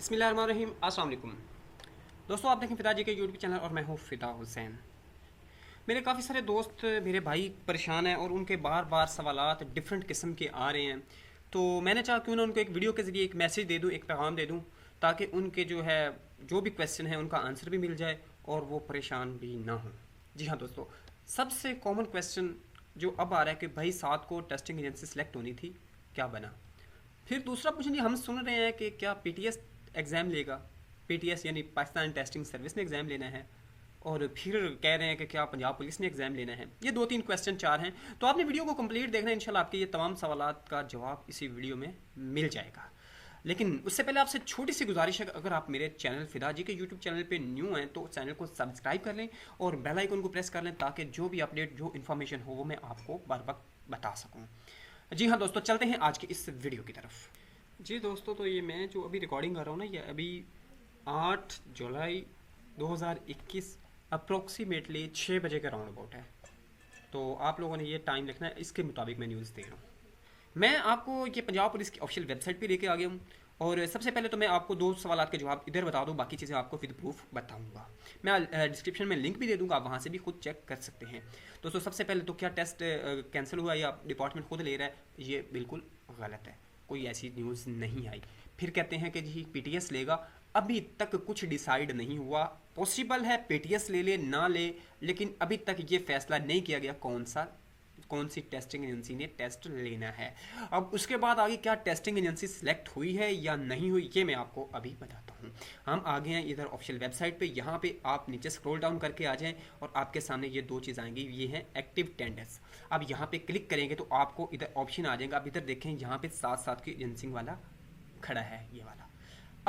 बिस्मिल्लाहिर्रहमानिर्रहीम। अस्सलाम दोस्तों, आप देखें फिदा के यूट्यूब चैनल और मैं हूँ फ़िदा हुसैन। मेरे काफ़ी सारे दोस्त, मेरे भाई परेशान हैं और उनके बार बार सवालात डिफरेंट किस्म के आ रहे हैं। तो मैंने चाहा क्यों ना उनको एक वीडियो के ज़रिए एक मैसेज दे दूँ, एक पैगाम दे दूँ, ताकि उनके जो है, जो भी क्वेश्चन है, उनका आंसर भी मिल जाए और वो परेशान भी ना हो। जी हाँ दोस्तों, सबसे कॉमन क्वेश्चन जो अब आ रहा है कि भाई सात को टेस्टिंग एजेंसी सेलेक्ट होनी थी, क्या बना? फिर दूसरा ये हम सुन रहे हैं कि क्या पीटीएस एग्ज़ाम लेगा पीटीएस यानी पाकिस्तान टेस्टिंग सर्विस ने एग्ज़ाम लेना है। और फिर कह रहे हैं कि क्या पंजाब पुलिस ने एग्ज़ाम लेना है। ये दो तीन क्वेश्चन चार हैं। तो आपने वीडियो को कंप्लीट देखना है आपके ये तमाम सवाल का जवाब इसी वीडियो में मिल जाएगा। लेकिन उससे पहले आपसे छोटी सी गुजारिश है अगर आप मेरे चैनल फिदा जी के यूट्यूब चैनल पे न्यू हैं तो चैनल को सब्सक्राइब कर लें और बेल आइकन को प्रेस कर लें ताकि जो भी अपडेट जो इन्फॉर्मेशन हो वो मैं आपको बार वक्त बता सकूँ। जी हाँ दोस्तों, चलते हैं आज के इस वीडियो की तरफ़। जी दोस्तों तो ये मैं जो अभी रिकॉर्डिंग कर रहा हूँ ना, ये अभी आठ जुलाई 2021 अप्रोक्सीमेटली छः बजे का राउंड अबाउट है। तो आप लोगों ने ये टाइम लिखना है, इसके मुताबिक मैं न्यूज़ दे रहा हूँ। मैं आपको ये पंजाब पुलिस की ऑफिशियल वेबसाइट पे लेके आ गया हूँ और सबसे पहले तो मैं आपको दो सवाल के जवाब इधर बता दूँ, बाकी चीज़ें आपको विद प्रूफ बताऊँगा। मैं डिस्क्रिप्शन में लिंक भी दे दूँगा, आप वहाँ से भी खुद चेक कर सकते हैं। दोस्तों सबसे पहले तो क्या टेस्ट कैंसिल हुआ या डिपार्टमेंट खुद ले रहा है? ये बिल्कुल गलत है। कोई ऐसी न्यूज़ नहीं आई। फिर कहते हैं कि जी पीटीएस लेगा। अभी तक कुछ डिसाइड नहीं हुआ। पॉसिबल है पीटीएस ले ले, ना ले, लेकिन अभी तक ये फैसला नहीं किया गया कौन सा। कौन सी टेस्टिंग एजेंसी ने टेस्ट लेना है। अब उसके बाद आगे क्या टेस्टिंग एजेंसी सिलेक्ट हुई है या नहीं हुई, ये मैं आपको अभी बताता हूँ। हम आगे हैं इधर ऑफिशियल वेबसाइट पे। यहाँ पे आप नीचे स्क्रॉल डाउन करके आ जाएँ और आपके सामने ये दो चीज़ आएँगी। ये हैं एक्टिव टेंडर्स अब यहाँ पे क्लिक करेंगे तो आपको इधर ऑप्शन आ जाएगा। आप इधर देखें, यहाँ पे साथ साथ की एजेंसी वाला खड़ा है, ये वाला।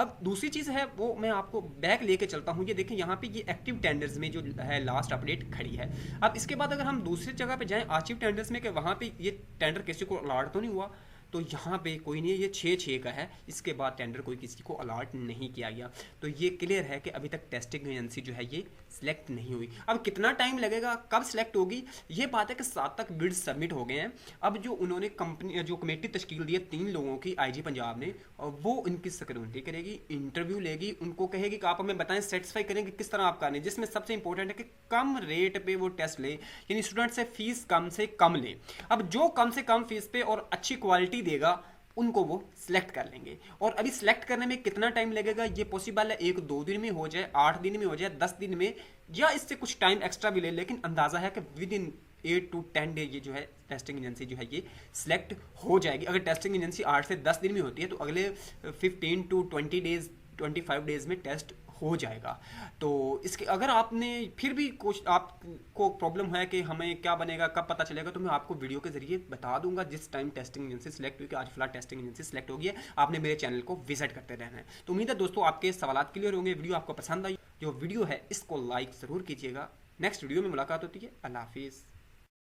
अब दूसरी चीज़ है, वो मैं आपको बैक लेके चलता हूँ। ये देखें यहाँ पे ये एक्टिव टेंडर्स में जो है लास्ट अपडेट खड़ी है। अब इसके बाद अगर हम दूसरी जगह पे जाएँ आर्चिव टेंडर्स में, कि वहाँ पे ये टेंडर किसी को अलाट तो नहीं हुआ। तो यहाँ पे कोई नहीं ये छः छः का है। इसके बाद टेंडर कोई किसी को अलॉट नहीं किया गया। तो ये क्लियर है कि अभी तक टेस्टिंग एजेंसी जो है ये सिलेक्ट नहीं हुई। अब कितना टाइम लगेगा, कब सिलेक्ट होगी? ये बात है कि सात तक बिड सबमिट हो गए हैं। अब जो उन्होंने कंपनी जो कमेटी तश्कील दी है तीन लोगों की आईजी पंजाब ने वो इनकी सिक्योरिटी करेगी इंटरव्यू लेगी, उनको कहेगी कि आप हमें बताएँ सेटिस्फाई करेंगे किस तरह आप करने जिसमें सबसे इंपॉर्टेंट है कि कम रेट पे वो टेस्ट ले, यानी स्टूडेंट से फ़ीस कम से कम ले। अब जो कम से कम फ़ीस पे और अच्छी क्वालिटी ही देगा, उनको वो सिलेक्ट कर लेंगे। और अभी सिलेक्ट करने में कितना टाइम लगेगा? ये पॉसिबल है, एक दो दिन में हो जाए, आठ दिन में हो जाए, दस दिन में, या इससे कुछ टाइम एक्स्ट्रा भी ले, लेकिन अंदाज़ा है कि within eight to ten day ये जो है टेस्टिंग एजेंसी जो है ये सिलेक्ट हो जाएगी। अगर टेस्टिंग एजेंसी आठ से दस दिन में होती है तो अगले fifteen to twenty days twenty five days में टेस्ट हो जाएगा। तो इसके, अगर आपने फिर भी कुछ आपको प्रॉब्लम है कि हमें क्या बनेगा, कब पता चलेगा तो मैं आपको वीडियो के ज़रिए बता दूँगा जिस टाइम टेस्टिंग एजेंसी सेलेक्ट हुई, कि आज फ़िलहाल टेस्टिंग एजेंसी सेलेक्ट होगी आपने मेरे चैनल को विज़िट करते रहना है। तो उम्मीद है दोस्तों, आपके सवाल क्लियर होंगे वीडियो आपको पसंद आई। जो वीडियो है, इसको लाइक ज़रूर कीजिएगा। नेक्स्ट वीडियो में मुलाकात होती है। अल्लाह हाफिज़।